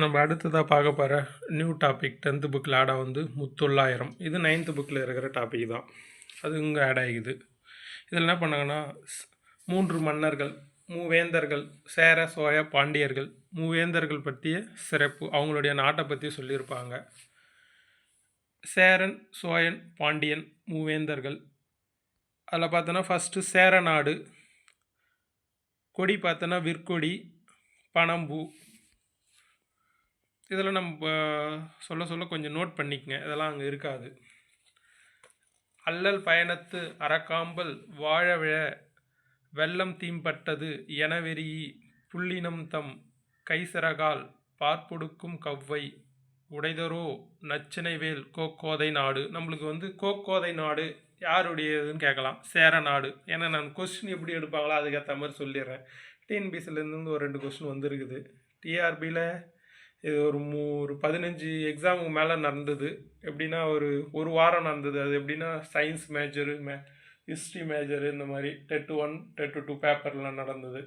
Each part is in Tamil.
நம்ம அடுத்ததாக பார்க்க போகிற நியூ டாபிக் டென்த்து புக்கில் ஆடாக வந்து முத்தொள்ளாயிரம். இது நைன்த்து புக்கில் இருக்கிற டாபிக் தான். அது இங்கே ஆட் ஆகிக்குது இதில் என்ன பண்ணாங்கன்னா மூன்று மன்னர்கள் மூவேந்தர்கள் சேர சோழ பாண்டியர்கள் மூவேந்தர்கள் பற்றிய சிறப்பு அவங்களுடைய நாட்டை பற்றி சொல்லியிருப்பாங்க. சேரன் சோழன் பாண்டியன் மூவேந்தர்கள். அதில் பார்த்தோன்னா ஃபஸ்ட்டு சேர நாடு கொடி பார்த்தோன்னா விற்கொடி பனம்பூ இதில் நம்ம சொல்ல சொல்ல கொஞ்சம் நோட் பண்ணிக்கங்க. இதெல்லாம் அங்கே இருக்காது. அல்லல் பயணத்து அறக்காம்பல் வாழவிழ வெள்ளம் தீம்பட்டது எனவெறி புள்ளினம் தம் கைசரகால் பார்ப்பொடுக்கும் கவ்வை உடைதரோ நச்சினைவேல் கோக்கோதை நாடு. நம்மளுக்கு வந்து கோக்கோதை நாடு யாருடையதுன்னு கேட்கலாம். சேர நாடு. ஏன்னா நான் கொஸ்டின் எப்படி எடுப்பாங்களோ அதுக்கேற்ற மாதிரி சொல்லிடுறேன். டிஎன்பிசிலேருந்து ஒரு ரெண்டு கொஸ்டின் வந்திருக்குது. டிஆர்பியில் இது ஒரு மூ ஒரு பதினஞ்சு எக்ஸாமுக்கு மேலே நடந்தது. எப்படின்னா ஒரு ஒரு வாரம் நடந்தது. அது எப்படின்னா சயின்ஸ் மேஜரு மே ஹிஸ்ட்ரி மேஜரு இந்த மாதிரி டெட்டு ஒன் டெட்டு டூ பேப்பர்லாம் நடந்தது.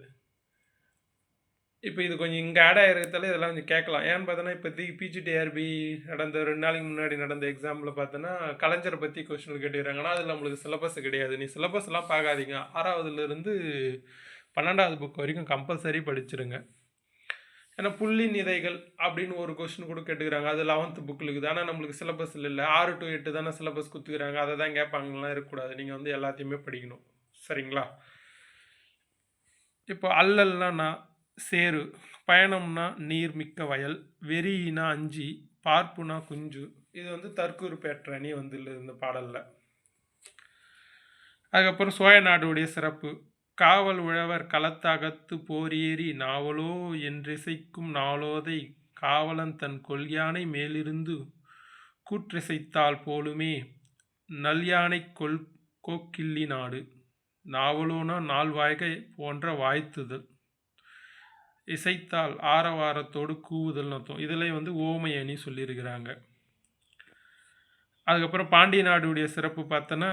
இப்போ இது கொஞ்சம் இங்கே ஆட் ஆகிறதால இதெல்லாம் கொஞ்சம் கேட்கலாம். ஏன்னு பார்த்தோன்னா இப்போதைக்கு பிஜிடிஆர்பி நடந்த ரெண்டு நாளைக்கு முன்னாடி நடந்த எக்ஸாமில் பார்த்தோன்னா கலைஞரை பற்றி கொஸ்டின் கேட்டுக்கிறாங்கன்னா அதில் நம்மளுக்கு சிலபஸ் கிடையாது. நீ சிலபஸ்லாம் பார்க்காதீங்க. ஆறாவதுலேருந்து பன்னெண்டாவது புக் வரைக்கும் கம்பல்சரி படிச்சிருங்க. ஏன்னா புள்ளின் இதைகள் அப்படின்னு ஒரு கொஸ்டின் கூட கேட்டுக்கிறாங்க. அது லெவன்த்து புக்கில் இருக்குது. ஆனால் நம்மளுக்கு சிலபஸ் இல்லை. ஆறு டு எட்டு தானே சிலபஸ் குத்துக்கிறாங்க. அதை தான் கேட்பாங்கலாம் இருக்கக்கூடாது. நீங்கள் வந்து எல்லாத்தையுமே படிக்கணும். சரிங்களா? இப்போ அல்லல்னா சேரு பயணம்னா நீர்மிக்க வயல். வெறியினா அஞ்சி. பார்ப்புனா குஞ்சு. இது வந்து தற்கூறு பேற்றணி வந்து இந்த பாடலில். அதுக்கப்புறம் சோழ நாடுடைய சிறப்பு. காவல் உழவர் களத்தகத்து போரேறி நாவலோ என்றிசைக்கும் நாளோதை காவலன் தன் கொல்யானை மேலிருந்து கூற்றிசைத்தால் போலுமே நல்யானை கொல் கோக்கிள்ளி நாடு. நாவலோனா நால்வாய்கை போன்ற வாய்த்துதல். இசைத்தால் ஆரவாரத்தோடு கூவுதல் அர்த்தம். இதில் வந்து ஓமை அணி சொல்லியிருக்கிறாங்க. அதுக்கப்புறம் பாண்டிய நாடுடைய சிறப்பு பார்த்தோன்னா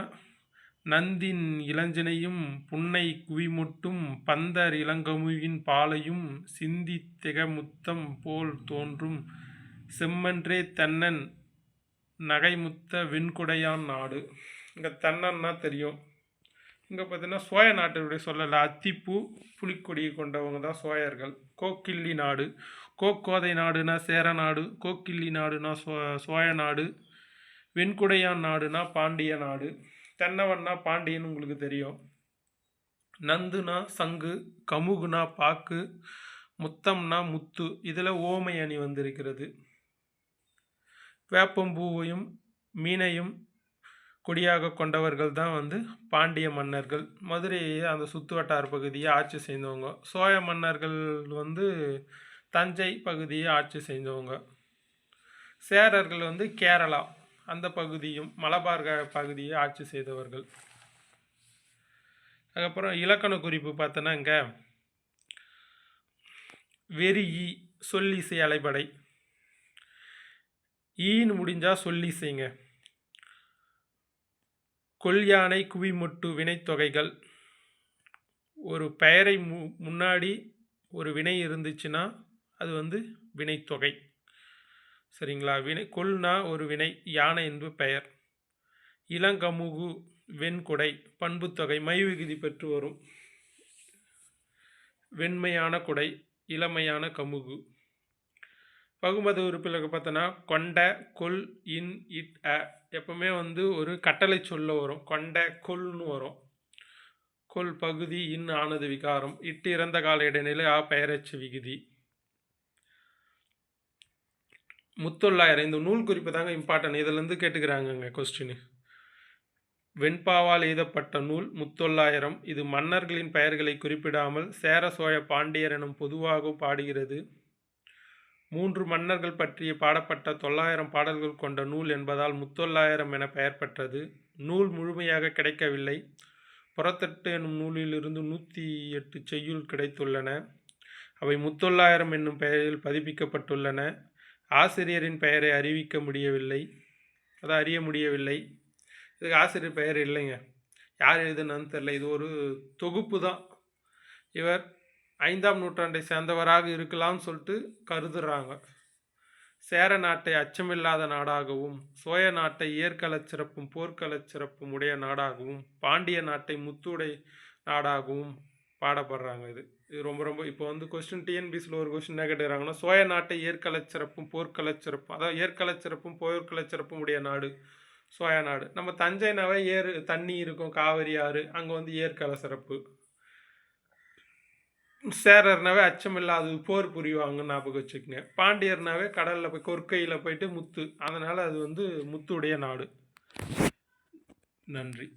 நந்தின் இளஞ்சினையும் புன்னை குவிமுட்டும் பந்தர் இளங்கமுவின் பாலையும் சிந்தி திகமுத்தம் போல் தோன்றும். செம்மன்றே தென்னன் நகைமுத்த வெண்குடையான் நாடு. இங்கே தென்னன்னா தெரியும். இங்கே பார்த்தீங்கன்னா சோழ நாட்டினுடைய சொல்லலை அத்திப்பூ புலிக்கொடியை கொண்டவங்க தான் சோழர்கள். கோக்கிள்ளி நாடு. கோக்கோதை நாடுனா சேர நாடு கோக்கிள்ளி நாடுனா சோ சோழ நாடு. வெண்குடையான் நாடுனா பாண்டிய நாடு. தென்னவன்னா பாண்டியன் உங்களுக்கு தெரியும். நந்துனா சங்கு கமுகுனா பாக்கு முத்தம்னா முத்து இதில் ஓமை அணி வந்திருக்கிறது. வேப்பம்பூவையும் மீனையும் கொடியாக கொண்டவர்கள் தான் வந்து பாண்டிய மன்னர்கள். மதுரையை அந்த சுற்று வட்டார பகுதியை ஆட்சி செய்தவங்க. சோழ மன்னர்கள் வந்து தஞ்சை பகுதியை ஆட்சி செய்தவங்க. சேரர்கள் வந்து கேரளா. அந்த பகுதியும் மலபார் க- பகுதியை ஆட்சி செய்தவர்கள். அதுக்கப்புறம் இலக்கண குறிப்பு பார்த்தோன்னா இங்கே வெறி ஈ சொல்லிசை அலைபடை. ஈன்னு முடிஞ்சால் சொல்லிசைங்க. கொல்யானை குவிமுட்டு வினைத்தொகைகள் ஒரு பெயரை மு முன்னாடி ஒரு வினை இருந்துச்சுன்னா அது வந்து வினைத்தொகை சரிங்களா? வினை கொல்னா ஒரு வினை யானை என்பது பெயர். இளங்கமுகு வெண்குடை பண்புத்தொகை மை விகுதி பெற்று வரும். வெண்மையான குடை இளமையான கமுகு. பகுமத உறுப்பில் பார்த்தோன்னா கொண்ட கொல் இன் இட் அ. எப்பவுமே வந்து ஒரு கட்டளை சொல்ல வரும். கொண்ட கொல்னு வரும். கொல் பகுதி இன் ஆனது விகாரம். இட்டு இறந்த கால இடைநிலை ஆ பெயரச்சு விகுதி. முத்தொள்ளாயிரம் இந்த நூல் குறிப்பு தாங்க இம்பார்ட்டன் இதிலேருந்து கேட்டுக்கிறாங்கங்க கொஸ்டின் வெண்பாவால் எழுதப்பட்ட நூல் முத்தொள்ளாயிரம். இது மன்னர்களின் பெயர்களை குறிப்பிடாமல் சேர சோழ பாண்டியர் எனும் பொதுவாக பாடுகிறது. மூன்று மன்னர்கள் பற்றிய பாடப்பட்ட தொள்ளாயிரம் பாடல்கள் கொண்ட நூல் என்பதால் முத்தொள்ளாயிரம் என பெயர் பெற்றது. நூல் முழுமையாக கிடைக்கவில்லை. புறத்தட்டு எனும் நூலிலிருந்து நூற்றி எட்டு செய்யுள் கிடைத்துள்ளன. அவை முத்தொள்ளாயிரம் என்னும் பெயரில் பதிப்பிக்கப்பட்டுள்ளன. ஆசிரியரின் பெயரை அறிவிக்க முடியவில்லை. அதை அறிய முடியவில்லை. இதுக்கு ஆசிரியர் பெயர் இல்லைங்க. யார் எழுதுனான்னு தெரில இது ஒரு தொகுப்பு தான். இவர் ஐந்தாம் நூற்றாண்டை சேர்ந்தவராக இருக்கலாம்னு சொல்லிட்டு கருதுறாங்க. சேர நாட்டை அச்சமில்லாத நாடாகவும் சோழ நாட்டை இயற்கலச் சிறப்பும் போர்க்கலச் சிறப்பும் உடைய நாடாகவும் பாண்டிய நாட்டை முத்துடை நாடாகவும் பாடப்படுறாங்க இது. இது ரொம்ப ரொம்ப இப்போ வந்து கொஸ்டின் டிஎன்பிசியில் ஒரு கொஸ்டின் என்ன கேட்டுக்கிறாங்கன்னா சோழ நாட்டை ஏற்களச் சிறப்பும் போர்க்கலை சிறப்பும் அதாவது ஏற்களச் சிறப்பும் போர்க்களச் சிறப்பும் உடைய நாடு சோயா நாடு. நம்ம தஞ்சைனாவே ஏர் தண்ணி இருக்கும் காவிரி ஆறு அங்கே வந்து இயற்கலை சிறப்பு சேரர்னாவே அச்சமில்லாது போர் புரிவாங்கன்னு ஞாபகம் வச்சுக்கோங்க. பாண்டியர்னாவே கடலில் போய் கொற்கையில் போயிட்டு முத்து. அதனால் அது வந்து முத்துடைய நாடு. நன்றி.